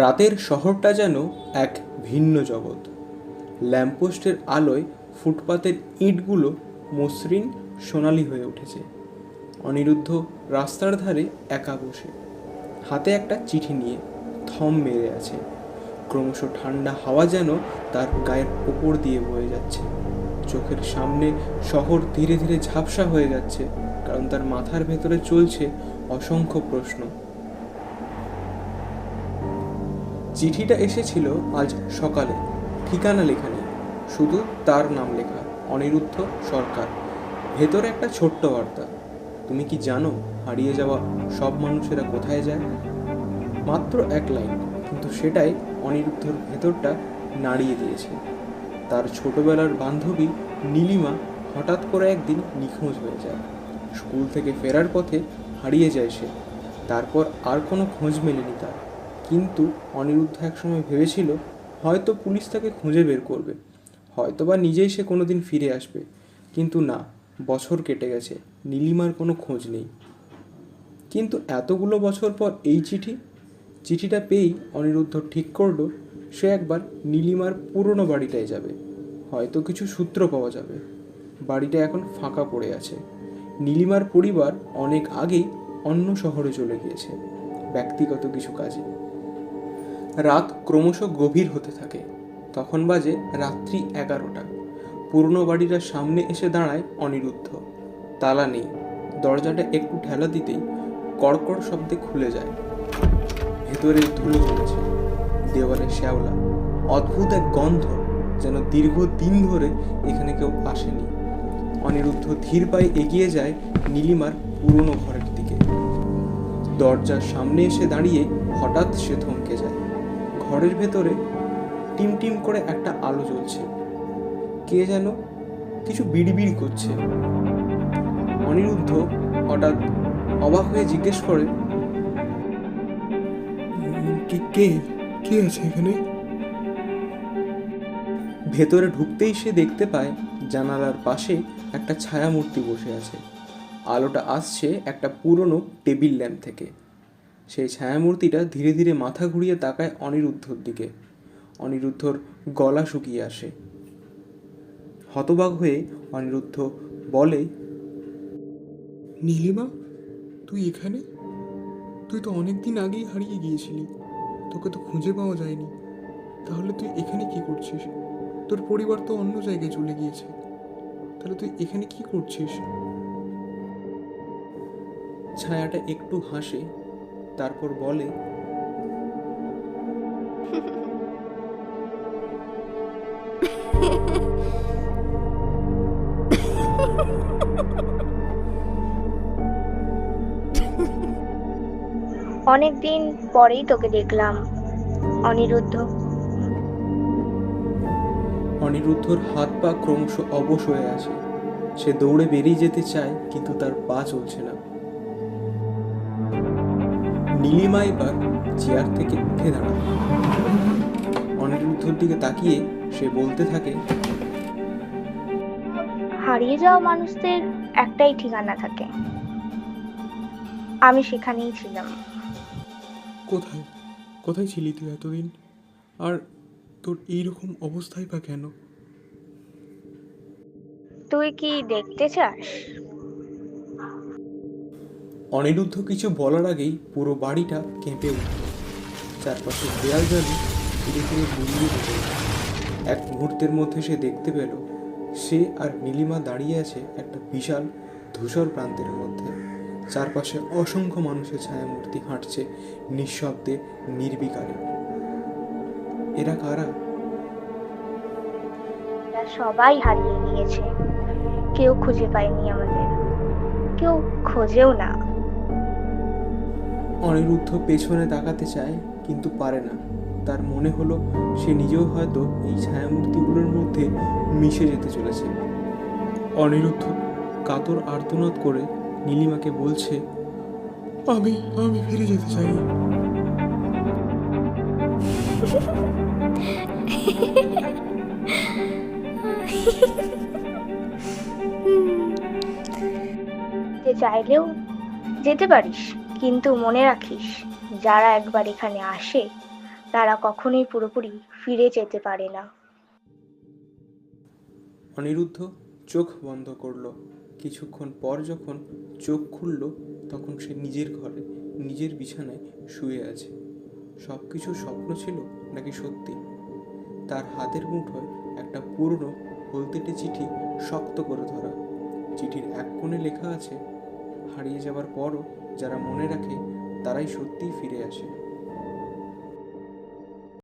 রাতের শহরটা যেন এক ভিন্ন জগৎ। ল্যাম্পপোস্টের আলোয় ফুটপাতের ইঁটগুলো মসৃণ সোনালি হয়ে উঠেছে। অনিরুদ্ধ রাস্তার ধারে একা বসে। হাতে একটা চিঠি নিয়ে থম মেরে আছে। ক্রমশ ঠান্ডা হাওয়া যেন তার গায়ের ওপর দিয়ে বয়ে যাচ্ছে। চোখের সামনে শহর ধীরে ধীরে ঝাপসা হয়ে যাচ্ছে, কারণ তার মাথার ভেতরে চলছে অসংখ্য প্রশ্ন। চিঠিটা এসেছিল আজ সকালে। ঠিকানা লেখা নেই। শুধু তার নাম লেখা, অনিরুদ্ধ সরকার। ভেতরে একটা ছোট্ট বার্তা। তুমি কি জানো হারিয়ে যাওয়া সব মানুষেরা কোথায় যায়? মাত্র এক লাইন, কিন্তু সেটাই অনিরুদ্ধর ভেতরটা নাড়িয়ে দিয়েছে। তার ছোটবেলার বান্ধবী নীলিমা হঠাৎ করে একদিন নিখোঁজ হয়ে যায়। স্কুল থেকে ফেরার পথে হারিয়ে যায় সে। তারপর আর কোনো খোঁজ মেলেনি তার। কিন্তু অনিরুদ্ধ একসময় ভেবেছিল, হয়তো পুলিশ তাকে খুঁজে বের করবে। হয়তো বা নিজেই সে কোনোদিন ফিরে আসবে। কিন্তু না, বছর কেটে গেছে। নীলিমার কোনো খোঁজ নেই। কিন্তু এতগুলো বছর পর এই চিঠি? চিঠিটা পেয়েই অনিরুদ্ধ ঠিক করল, সে একবার নীলিমার পুরনো বাড়িটায় যাবে। হয়তো কিছু সূত্র পাওয়া যাবে। বাড়িটা এখন ফাঁকা পড়ে আছে। নীলিমার পরিবার অনেক আগেই অন্য শহরে চলে গিয়েছে। ব্যক্তিগত কিছু কাজে। রাত ক্রমশ গভীর হতে থাকে। তখন বাজে রাত্রি এগারোটা। পুরনো বাড়িটার সামনে এসে দাঁড়ায় অনিরুদ্ধ। তালা নেই। দরজাটা একটু ঠেলা দিতেই কড়কড় শব্দে খুলে যায়। ভেতরে ধুলো চলেছে দেওয়ালে শ্যাওলা। অদ্ভুত এক গন্ধ যেন দীর্ঘ দিন ধরে এখানে কেউ আসেনি। অনিরুদ্ধ ধীর পায়ে এগিয়ে যায় নীলিমার পুরনো ঘরের দিকে। দরজার সামনে এসে দাঁড়িয়ে হঠাৎ সে থমকে যায়। ঘরের ভেতরে টিম টিম করে একটা আলো জ্বলছে। কে যেন কিছু বিড়বিড় করছে। অনিরুদ্ধ হঠাৎ অবাক হয়ে জিজ্ঞেস করে কে কে কে আছে এখানে? ভেতরে ঢুকতেই সে দেখতে পায় জানালার পাশে একটা ছায়ামূর্তি বসে আছে। আলোটা আসছে একটা পুরনো টেবিল ল্যাম্প থেকে। সেই ছায়ামূর্তিটা ধীরে ধীরে মাথা ঘুরিয়ে তাকায় অনিরুদ্ধর দিকে। অনিরুদ্ধর গলা শুকিয়ে আসে। হতবাক হয়ে অনিরুদ্ধ বলে নীলিমা তুই এখানে? তুই তো অনেক দিন আগেই হারিয়ে গিয়েছিলি। তোকে তো খুঁজে পাওয়া যায়নি। তাহলে তুই এখানে কি করছিস? তোর পরিবার তো অন্য জায়গায় চলে গিয়েছে। তাহলে তুই এখানে কি করছিস? ছায়াটা একটু হাসে। তারপর বলে অনেক দিন পরেই তোকে দেখলাম অনিরুদ্ধ। অনিরুদ্ধর হাত পা ক্রমশ অবশ হয়ে আসে সে দৌড়ে বেরিয়ে যেতে চায় কিন্তু তার পা চলছে না। নীলিমা এবার চেয়ার থেকে উঠে দাঁড়ায়। অনিরুদ্ধর দিকে তাকিয়ে সে বলতে থাকে হারিয়ে যাওয়া মানুষদের একটাই ঠিকানা থাকে। আমি সেখানেই ছিলাম। কোথায়? কোথায় ছিলি তুই এতদিন? আর তোর এইরকম অবস্থায় বা কেন? তুই কি দেখতে চাস? অনিরুদ্ধ কিছু বলার আগেই পুরো বাড়িটা কেঁপে উঠে চারপাশে দেয়াল জালি ধীরে ধীরে গুলিয়ে এক মুহূর্তের মধ্যে সে দেখতে পেল, সে আর নীলিমা দাঁড়িয়ে আছে একটা বিশাল ধূসর প্রান্তের মধ্যে। চারপাশে অসংখ্য মানুষের ছায়ামূর্তি হাঁটছে নিঃশব্দে, নির্বিকারে। এরা কারা? সবাই হারিয়ে গিয়েছে। কেউ খুঁজে পায়নি আমাদের। কেউ খোঁজেও না। অনিরুদ্ধ পেছনে তাকাতে চায় কিন্তু পারে না। তার মনে হলো সে নিজেও হয়তো এই ছায়ামূর্তিগুলোর মধ্যে মিশে যেতে চলেছে। অনিরুদ্ধ কাতর আর্তনাদ করে নীলিমাকে বলছে আমি আমি ফিরে যেতে চাই যে চাইলেও যেতে পারিস। কিন্তু মনে রাখিস, যারা একবার এখানে আসে, তারা কখনোই পুরোপুরি ফিরে যেতে পারে না। অনিরুদ্ধ চোখ বন্ধ করল। কিছুক্ষণ পর যখন চোখ খুলল, তখন সে নিজের ঘরে, নিজের বিছানায় শুয়ে আছে। সব কিছু স্বপ্ন ছিল নাকি সত্যি? তার হাতের মুঠোয় একটা পুরনো হলদেটে চিঠি শক্ত করে ধরা। চিঠির এক কোণে লেখা আছে হারিয়ে যাবার পরও যারা মনে রাখে তারাই সত্যিই ফিরে আসে।